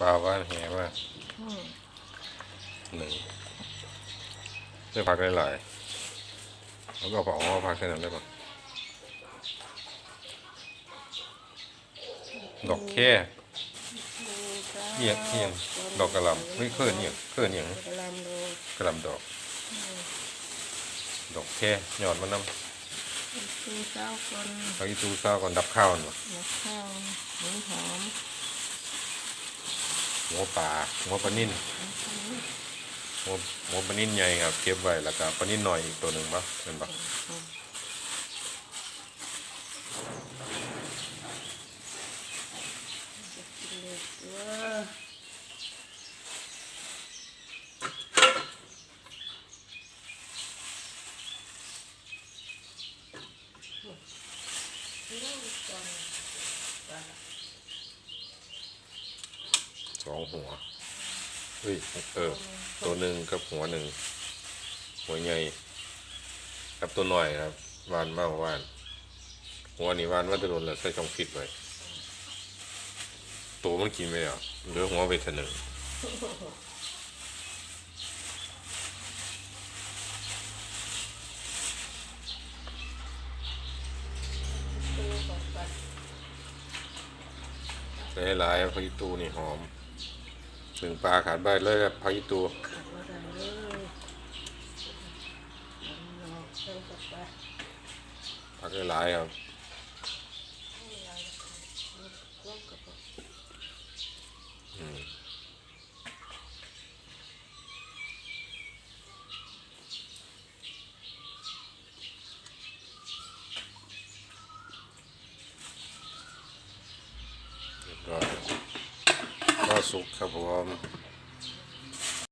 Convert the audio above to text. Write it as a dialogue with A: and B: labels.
A: ปลาว่านแหมา
B: อืม
A: หนึ่งได้พักได้หลายๆแล้วก็เอาผักพักแค่นั้นได้ปะดอกแค่เอียงเอียงดอกกระหลำไม่เคลื่อนเอียงเคลื่อนเอียง
B: กระหลำโล
A: กระหลำดอก ดอกแค่ยอดมันน้
B: ตีเช้าคนำ
A: เอาอีตูซ่าก่อนดับข้าวน่ะ
B: มะข้าวหมูหอม
A: หัวปลาหัวปลานิ่นหัวหัวปลานิ่นใหญ่ครับเก็บไว้แล้วก็ปลานิ่นหน่อยอีกตัวหนึ่งปะเป็นปะ
B: กินเลยตัว
A: สองหัวเฮ้ยเออ ตัวหนึ่งกับหัวหนึ่งหัวใหญ่กับตัวหน่อยครับวานมากวานหัวนี่วานว่าจะโดนแล้วใส่ช่องฟิตไว้ตัวมันกินไม่ได้หรอเหลือหัวไปเท่านึง
B: ตัวของปัด
A: ใส่ให้หลายครับผักอีตูนี่หอม หนึ่งปลาขาดใบเลยครับผักอีตู
B: ขัดมาได้เลยน้ำนอกใส่กับปัด
A: ผักให้หลายครับ
B: ลงกับปัด
A: อืมเรียบร้อยก็ สุกครับผม